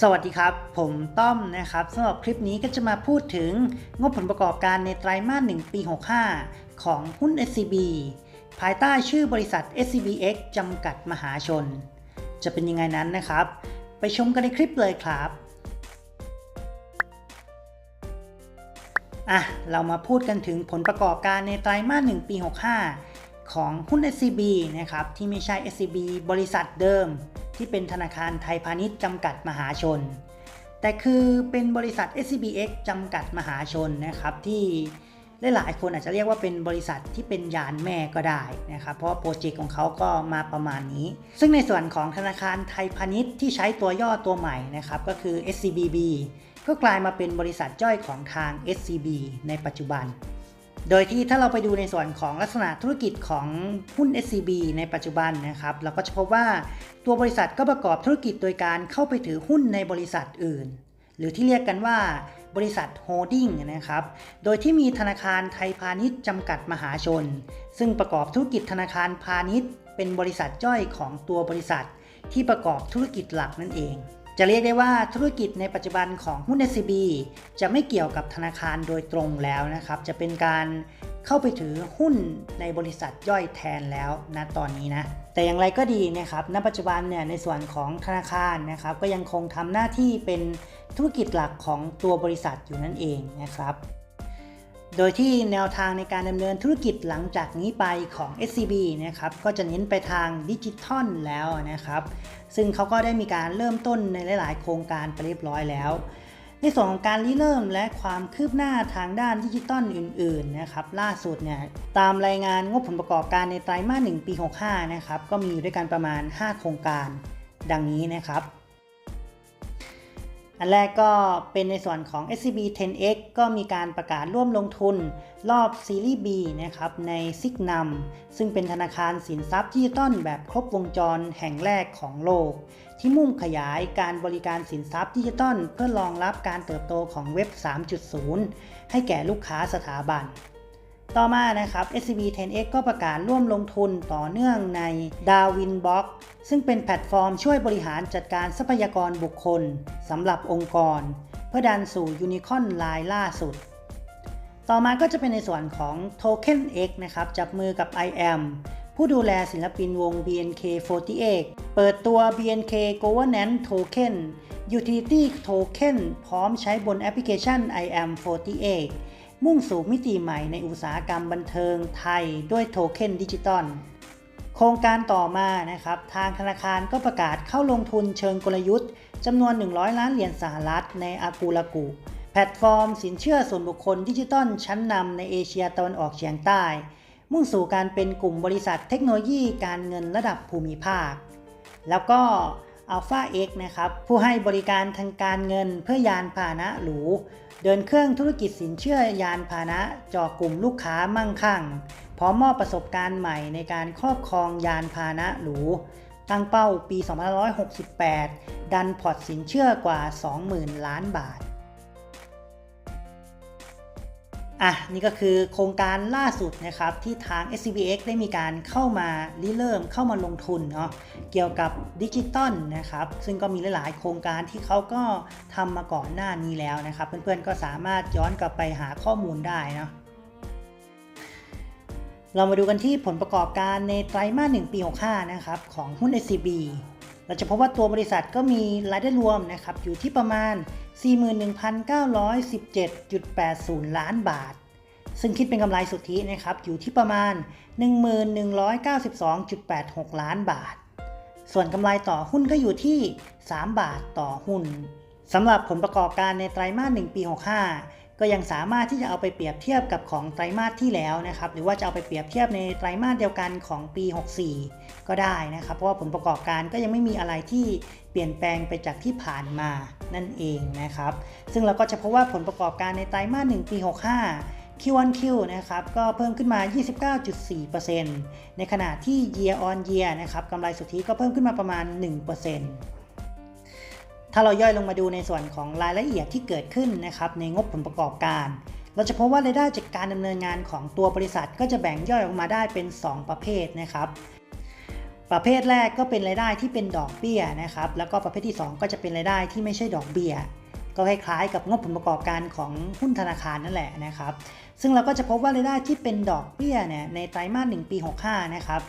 สวัสดีครับ ผมต้อมนะครับสำหรับคลิปนี้ก็จะมาพูดถึงงบผลประกอบการในไตรมาส1ปี 65 ของหุ้น SCB ภายใต้ชื่อบริษัท SCBX จำกัดมหาชน จะเป็นยังไงนั้นนะครับ ไปชมกันในคลิปเลยครับอะเรามาพูดกันถึงผลประกอบการในไตรมาส1ปี 65 ของหุ้น SCB นะครับที่ไม่ใช่ SCB บริษัทเดิม ที่เป็นธนาคารไทยพาณิชย์จำกัดมหาชน แต่คือเป็นบริษัท SCBX จำกัดมหาชนนะครับที่หลายๆคนอาจจะเรียกว่าเป็นบริษัทที่เป็นยานแม่ก็ได้นะครับเพราะโปรเจกต์ของเขาก็มาประมาณนี้ ซึ่งในส่วนของธนาคารไทยพาณิชย์ที่ใช้ตัวย่อตัวใหม่นะครับก็คือ SCBB ก็กลายมาเป็นบริษัทย่อยของทาง SCB ในปัจจุบัน โดยที่ถ้าเราไปดูในส่วนของลักษณะธุรกิจของหุ้น SCB ในปัจจุบันนะครับเราก็จะพบว่าตัวบริษัทก็ประกอบธุรกิจโดยการเข้าไปถือหุ้นในบริษัทอื่น หรือที่เรียกกันว่าบริษัทโฮดดิ้งนะครับ โดยที่มีธนาคารไทยพาณิชย์จำกัดมหาชน ซึ่งประกอบธุรกิจธนาคารพาณิชย์ เป็นบริษัทย่อยของตัวบริษัทที่ประกอบธุรกิจหลักนั่นเอง จะเรียกได้ว่าธุรกิจในปัจจุบันของหุ้น SCB จะไม่เกี่ยวกับธนาคารโดยตรงแล้วนะครับ จะเป็นการเข้าไปถือหุ้นในบริษัทย่อยแทนแล้วนะตอนนี้นะ แต่อย่างไรก็ดีนะครับณปัจจุบันเนี่ยในส่วนของธนาคารนะครับก็ยังคงทำหน้าที่เป็นธุรกิจหลักของตัวบริษัทอยู่นั่นเองนะครับ โดยที่แนวทางในการดำเนินธุรกิจหลังจากนี้ไปของ SCB นะครับก็จะเน้นไปทางดิจิทัลแล้วนะครับ ซึ่งเขาก็ได้มีการเริ่มต้นในหลาย ๆ โครงการไปเรียบร้อยแล้ว ในส่วนของการริเริ่มและความคืบหน้าทางด้านดิจิตอลอื่น ๆ นะครับล่าสุดเนี่ยตามรายงานงบผลประกอบการในไตรมาส 1 ปี 65 นะครับก็มีอยู่ด้วยกันประมาณ 5 โครงการ ดังนี้นะครับ อันแรกก็เป็นในส่วนของ SCB 10X ก็มีการประกาศร่วมลงทุนรอบซีรีส์ B นะครับในซิกนัมซึ่งเป็นธนาคารสินทรัพย์ดิจิตอลแบบครบวงจรแห่งแรกของโลก ที่มุ่งขยายการบริการสินทรัพย์ดิจิตอลเพื่อรองรับการเติบโตของเว็บ 3.0 ให้แก่ลูกค้าสถาบัน ต่อมานะครับ SCB 10X ก็ประกาศร่วมลงทุนต่อเนื่องใน Darwin Box ซึ่งเป็นแพลตฟอร์มช่วยบริหารจัดการทรัพยากรบุคคลสำหรับองค์กร เพื่อดันสู่ยูนิคอนรายล่าสุด ต่อมาก็จะเป็นในส่วนของ Token X นะครับจับมือกับ IAM ผู้ดูแลศิลปินวง BNK48 เปิดตัว BNK Governance Token Utility Token พร้อมใช้บนแอปพลิเคชัน IAM48 มุ่งสู่มิติใหม่ในอุตสาหกรรมบันเทิงไทยด้วยโทเค็นดิจิตอลโครงการต่อมานะครับ ทางธนาคารก็ประกาศเข้าลงทุนเชิงกลยุทธ์จำนวน 100 ล้านเหรียญสหรัฐในอากูลากุแพลตฟอร์มสินเชื่อส่วนบุคคลดิจิตอลชั้นนำในเอเชียตะวันออกเฉียงใต้ มุ่งสู่การเป็นกลุ่มบริษัทเทคโนโลยีการเงินระดับภูมิภาค แล้วก็ Alpha X นะครับ ผู้ให้บริการทางการเงินเพื่อยานพาหนะหรู เดินเครื่องธุรกิจสินเชื่อยานพาหนะจอกลุ่มลูกค้ามั่งคั่ง พร้อมมอบประสบการณ์ใหม่ในการครอบครองยานพาหนะหรู ตั้งเป้าปี 2568 ดันพอร์ตสินเชื่อกว่า 20,000 ล้านบาท อะนี่ก็คือโครงการล่าสุดนะครับที่ทาง SCBX ได้มีการเข้ามาริเริ่มเข้ามาลงทุนเนาะเกี่ยวกับดิจิตอลนะครับซึ่งก็มีหลาย ๆ โครงการที่เขาก็ทำมาก่อนหน้านี้แล้วนะครับ เพื่อน ๆ ก็สามารถย้อนกลับไปหาข้อมูลได้เนาะเรามาดูกันที่ผลประกอบการในไตรมาส1ปี 65 นะครับของหุ้น SCB เราจะพบว่าตัวบริษัทก็มีรายได้รวมนะครับอยู่ที่ประมาณ 41,917.80 ล้านบาท ซึ่งคิดเป็นกำไรสุทธินะครับอยู่ที่ประมาณ1192.86 ล้านบาท ส่วนกำไรต่อหุ้นก็อยู่ที่ 3 บาทต่อหุ้นสำหรับผลประกอบการในไตรมาส 1 ปี 65 ก็ยังสามารถที่จะเอาไปเปรียบเทียบกับของไตรมาสที่แล้วนะครับ หรือว่าจะเอาไปเปรียบเทียบในไตรมาสเดียวกันของปี 64 ก็ได้นะครับ เพราะว่าผลประกอบการก็ยังไม่มีอะไรที่เปลี่ยนแปลงไปจากที่ผ่านมานั่นเองนะครับ ซึ่งเราก็จะพบว่าผลประกอบการในไตรมาส 1 ปี 65 Q1Q นะครับก็เพิ่มขึ้นมา 29.4%ในขณะที่ Year on Year นะครับกำไรสุทธิก็เพิ่มขึ้นมาประมาณ 1% ถ้าเราย่อยลงมาดูในส่วนของรายละเอียดที่เกิดขึ้นนะครับในงบผลประกอบการ เราจะพบว่ารายได้จากการดำเนินงานของตัวบริษัทก็จะแบ่งย่อยออกมาได้เป็น 2 ประเภทนะครับปประเภทแรกก็เป็นรายได้ที่เป็นดอกเบี้ยนะครับ แล้วก็ประเภทที่ 2 ก็จะเป็นรายได้ที่ไม่ใช่ดอกเบี้ยก็คล้ายๆกับงบผลประกอบการของหุ้นธนาคารนั่นแหละนะครับ ซึ่งเราก็จะพบว่ารายได้ที่เป็นดอกเบี้ยเนี่ยในไตรมาส1ปี 65 นะครับ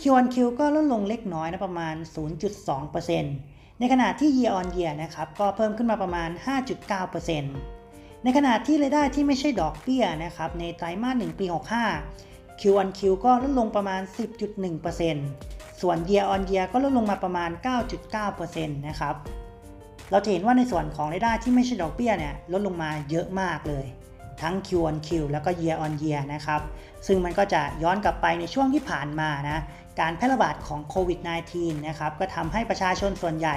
Q1Q ก็ลดลงเล็กน้อยนะประมาณ 0.2% ในขณะที่ Year on Year นะครับก็เพิ่มขึ้นมาประมาณ 5.9%ในขณะที่รายได้ที่ไม่ใช่ดอกเบี้ยนะครับในไตรมาส1ปี 65 Q1Q ก็ลดลงประมาณ 10.1%ส่วน Year on Year ก็ลดลงมาประมาณ 9.9%นะครับเราจะเห็นว่าในส่วนของรายได้ที่ไม่ใช่ดอกเบี้ยเนี่ยลดลงมาเยอะมากเลย ทั้ง Q on Q แล้วก็ Year on Year นะครับ ซึ่งมันก็จะย้อนกลับไปในช่วงที่ผ่านมานะ การแพร่ระบาดของโควิด -19 นะครับ ก็ทำให้ประชาชนส่วนใหญ่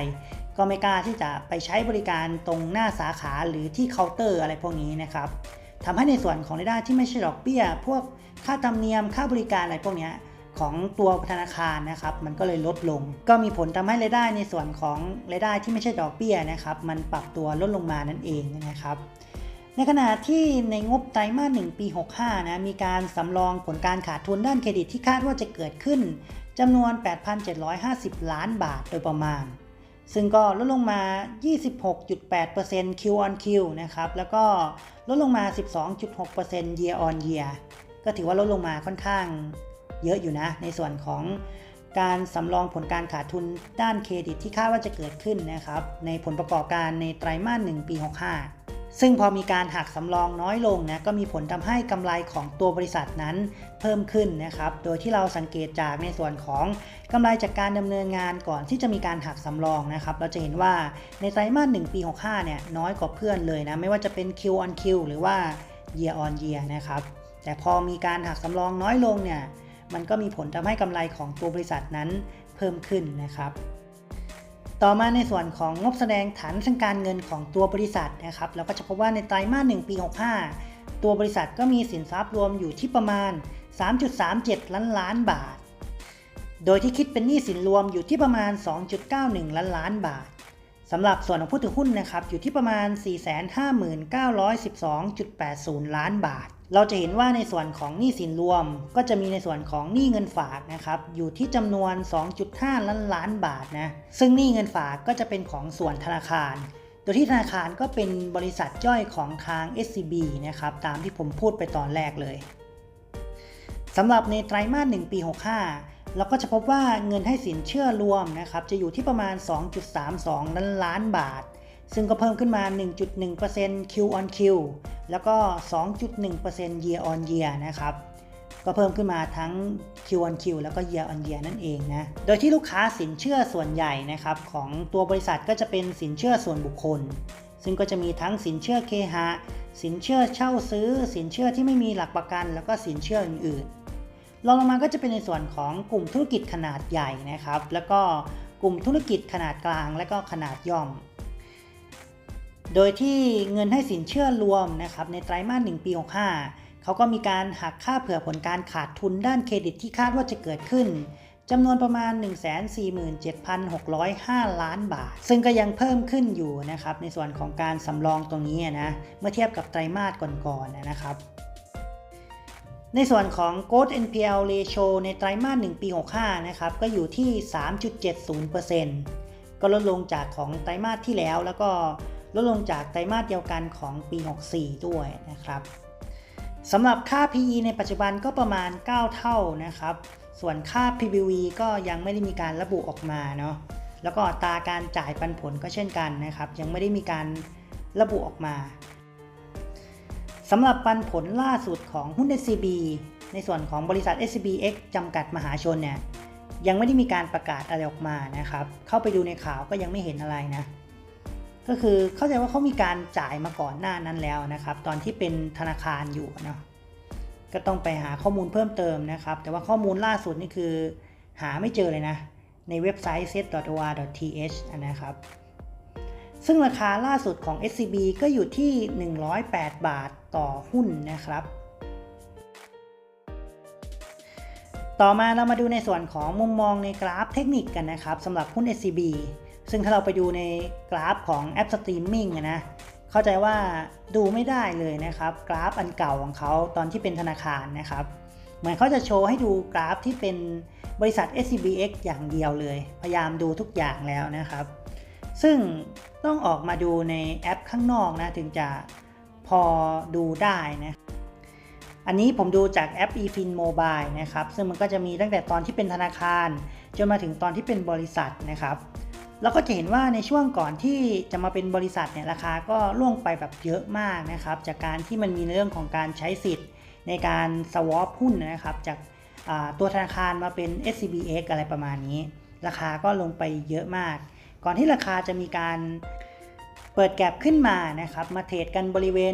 ก็ไม่กล้าที่จะไปใช้บริการตรงหน้าสาขาหรือที่เคาน์เตอร์อะไรพวกนี้นะครับทำให้ในส่วนของรายได้ที่ไม่ใช่ดอกเบี้ย พวกค่าธรรมเนียม ค่าบริการอะไรพวกนี้ของตัวธนาคารนะครับ มันก็เลยลดลง ก็มีผลทำให้รายได้ในส่วนของรายได้ที่ไม่ใช่ดอกเบี้ยนะครับ มันปรับตัวลดลงมานั่นเองนะครับ ในขณะที่ในงบไตรมาส1ปี 65 นะ มีการสำรองผลการขาดทุนด้านเครดิตที่คาดว่าจะเกิดขึ้นจำนวน 8,750 ล้านบาทโดยประมาณ ซึ่งก็ลดลงมา 26.8% Q on Q นะครับ แล้วก็ลดลงมา 12.6% Year on Year ก็ถือว่าลดลงมาค่อนข้างเยอะอยู่นะ ในส่วนของการสำรองผลการขาดทุนด้านเครดิตที่คาดว่าจะเกิดขึ้นนะครับ ในผลประกอบการในไตรมาส 1 ปี 65 ซึ่งพอมีการหักสำรองน้อยลงนะก็มีผลทำให้กำไรของตัวบริษัทนั้นเพิ่มขึ้นนะครับโดยที่เราสังเกตจากในส่วนของกำไรจากการดำเนินงานก่อนที่จะมีการหักสำรองนะครับเราจะเห็นว่าในไตรมาส1ปี65เนี่ยน้อยกว่าเพื่อนเลยนะไม่ว่าจะเป็น Q on Q หรือว่า Year on Year นะครับแต่พอมีการหักสำรองน้อยลงเนี่ยมันก็มีผลทำให้กำไรของตัวบริษัทนั้นเพิ่มขึ้นนะครับ ต่อมาในส่วนของงบแสดงฐานทางการเงินของตัวบริษัทนะครับเราก็จะพบว่าในไตรมาส1ปี 65 ตัวบริษัทก็มีสินทรัพย์รวมอยู่ที่ประมาณ 3.37 ล้านล้านบาท โดยที่คิดเป็นหนี้สินรวมอยู่ที่ประมาณ 2.91 ล้านล้านบาทสำหรับส่วนของผู้ถือหุ้นนะครับอยู่ที่ประมาณ 459,912.80 ล้านบาท เราจะเห็นว่าในส่วนของหนี้สินรวม ก็จะมีในส่วนของหนี้เงินฝากนะครับอยู่ที่จำนวน 2.5 ล้านล้านบาทนะซึ่งหนี้เงินฝากก็จะเป็นของส่วนธนาคาร โดยที่ธนาคารก็เป็นบริษัทย่อยของทาง SCB นะครับตามที่ผมพูดไปตอนแรกเลยสำหรับในไตรมาส1ปี 65 เราก็จะพบว่าเงินให้สินเชื่อรวมนะครับจะอยู่ที่ประมาณ 2.32 ล้านล้านบาท ซึ่งก็เพิ่มขึ้นมา 1.1% Q on Q แล้วก็ 2.1% Year on Year นะครับ ก็เพิ่มขึ้นมาทั้ง Q on Q แล้วก็ Year on Year นั่นเองนะ โดยที่ลูกค้าสินเชื่อส่วนใหญ่นะครับของตัวบริษัทก็จะเป็นสินเชื่อส่วนบุคคล ซึ่งก็จะมีทั้งสินเชื่อเคหะ สินเชื่อเช่าซื้อ สินเชื่อที่ไม่มีหลักประกัน แล้วก็สินเชื่ออื่นๆลองลงมาก็จะเป็นในส่วนของกลุ่มธุรกิจขนาดใหญ่นะครับ แล้วก็กลุ่มธุรกิจขนาดกลาง และก็ขนาดย่อม โดยที่เงินให้สินเชื่อรวมนะครับในไตรมาส1ปี65เขาก็มีการหักค่าเผื่อผลการขาดทุนด้านเครดิตที่คาดว่าจะเกิดขึ้นจำนวนประมาณ 147,605 ล้านบาท ซึ่งก็ยังเพิ่มขึ้นอยู่นะครับในส่วนของการสำรองตรงนี้นะเมื่อเทียบกับไตรมาสก่อนๆนะครับ ในส่วนของ g o t NPL Ratio ในไตรมาส1ปี 65 นะครับก็อยู่ที่ 3.70%ก็ลดลงจากของไตรมาสที่แล้วแล้วก็ ลดลงจากไตรมาสเดียวกันของปี 64 ด้วยนะครับสำหรับค่า PE ในปัจจุบันก็ประมาณ 9 เท่านะครับ ส่วนค่า PBV ก็ยังไม่ได้มีการระบุออกมาเนาะแล้วก็อัตราการจ่ายปันผลก็เช่นกันนะครับ ยังไม่ได้มีการระบุออกมาสำหรับปันผลล่าสุดของหุ้น SCB ในส่วนของบริษัท SCBX จำกัดมหาชนเนี่ยยังไม่ได้มีการประกาศอะไรออกมานะครับ เข้าไปดูในข่าวก็ยังไม่เห็นอะไรนะ ก็คือเข้าใจว่าเขามีการจ่ายมาก่อนหน้านั้นแล้วนะครับ ตอนที่เป็นธนาคารอยู่เนาะก็ต้องไปหาข้อมูลเพิ่มเติมนะครับ แต่ว่าข้อมูลล่าสุดนี่คือ หาไม่เจอเลยนะ ในเว็บไซต์ set.or.th นะครับ ซึ่งราคาล่าสุดของ SCB ก็อยู่ที่ 108 บาทต่อหุ้นนะครับ ต่อมาเรามาดูในส่วนของมุมมองในกราฟเทคนิคกันนะครับสำหรับหุ้น SCB ซึ่งถ้าเราไปดูในกราฟของแอปสตรีมมิ่งนะเข้าใจว่าดูไม่ได้เลยนะครับ กราฟอันเก่าของเขาตอนที่เป็นธนาคารนะครับ เหมือนเขาจะโชว์ให้ดูกราฟที่เป็นบริษัท SCBX อย่างเดียวเลย พยายามดูทุกอย่างแล้วนะครับ ซึ่งต้องออกมาดูในแอปข้างนอกนะถึงจะพอดูได้นะอันนี้ผมดูจากแอป eFin Mobile นะครับ ซึ่งมันก็จะมีตั้งแต่ตอนที่เป็นธนาคาร จนมาถึงตอนที่เป็นบริษัทนะครับ แล้วก็จะเห็นว่าในช่วงก่อนที่จะมาเป็นบริษัทเนี่ยราคาก็ล่วงไปแบบเยอะมากนะครับ จากการที่มันมีเรื่องของการใช้สิทธิ์ในการ swap หุ้นนะครับ จากตัวธนาคารมาเป็น SCBX อะไรประมาณนี้ ราคาก็ลงไปเยอะมาก ก่อนที่ราคาจะมีการ เปิดแก็บขึ้นมานะครับ มาเทรดกันบริเวณ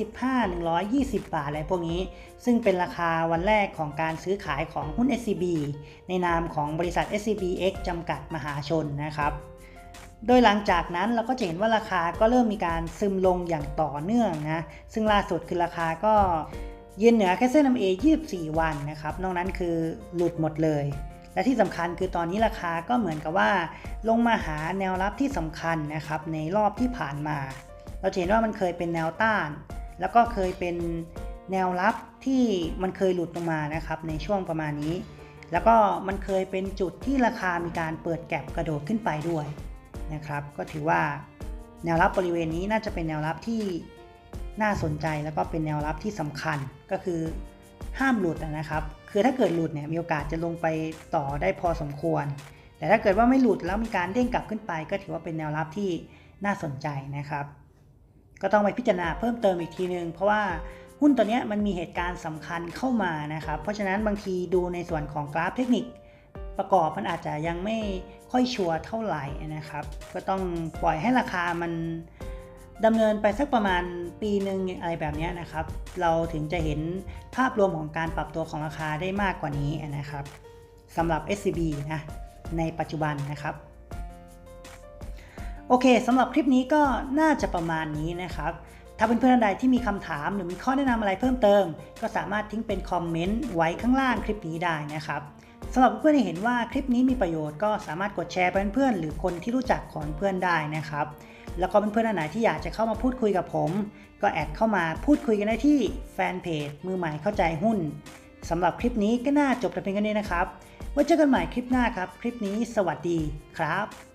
115 120 บาทอะไรพวกนี้ ซึ่งเป็นราคาวันแรกของการซื้อขายของหุ้น SCB ในนามของบริษัท SCBX จำกัดมหาชนนะครับโดยหลังจากนั้นเราก็จะเห็นว่าราคาก็เริ่มมีการซึมลงอย่างต่อเนื่องนะ ซึ่งล่าสุดคือราคาก็ยืนเหนือแค่เส้น MA 24 วันนะครับ นอกนั้นคือหลุดหมดเลย และที่สำคัญคือตอนนี้ราคาก็เหมือนกับว่า ลงมาหาแนวรับที่สำคัญนะครับในรอบที่ผ่านมา เราเห็นว่ามันเคยเป็นแนวต้าน แล้วก็เคยเป็นแนวรับที่มันเคยหลุดลงมานะครับในช่วงประมาณนี้ แล้วก็มันเคยเป็นจุดที่ราคามีการเปิดแก็บกระโดดขึ้นไปด้วยนะครับก็ถือว่าแนวรับบริเวณนี้น่าจะเป็นแนวรับที่น่าสนใจแล้วก็เป็นแนวรับที่สำคัญก็คือห้ามหลุดนะครับ คือถ้าเกิดหลุดเนี่ยมีโอกาสจะลงไปต่อได้พอสมควร แต่ถ้าเกิดว่าไม่หลุดแล้วมีการเด้งกลับขึ้นไป ก็ถือว่าเป็นแนวรับที่น่าสนใจนะครับ ก็ต้องไปพิจารณาเพิ่มเติมอีกทีนึง เพราะว่าหุ้นตัวนี้มันมีเหตุการณ์สำคัญเข้ามานะครับ เพราะฉะนั้นบางทีดูในส่วนของกราฟเทคนิคประกอบมันอาจจะยังไม่ค่อยชัวร์เท่าไหร่นะครับ ก็ต้องปล่อยให้ราคามัน ดำเนินไปสักประมาณปีหนึ่งอะไรแบบนี้นะครับ เราถึงจะเห็นภาพรวมของการปรับตัวของราคาได้มากกว่านี้นะครับสำหรับ SCB นะในปัจจุบันนะครับ โอเคสำหรับคลิปนี้ก็น่าจะประมาณนี้นะครับ ถ้าเพื่อนๆท่านใดที่มีคำถามหรือมีข้อแนะนำอะไรเพิ่มเติม ก็สามารถทิ้งเป็นคอมเมนต์ไว้ข้างล่างคลิปนี้ได้นะครับสำหรับเพื่อนที่เห็นว่าคลิปนี้มีประโยชน์ก็สามารถกดแชร์ไปเพื่อนๆหรือคนที่รู้จักของเพื่อนได้นะครับ แล้วก็เพื่อนๆท่านไหนที่อยากจะเข้ามาพูดคุยกับผม ก็แอดเข้ามาพูดคุยกันได้ที่แฟนเพจมือใหม่เข้าใจหุ้นสำหรับคลิปนี้ก็น่าจบแต่เพียงแค่นี้นะครับไว้เจอกันใหม่คลิปหน้าครับ คลิปนี้สวัสดีครับ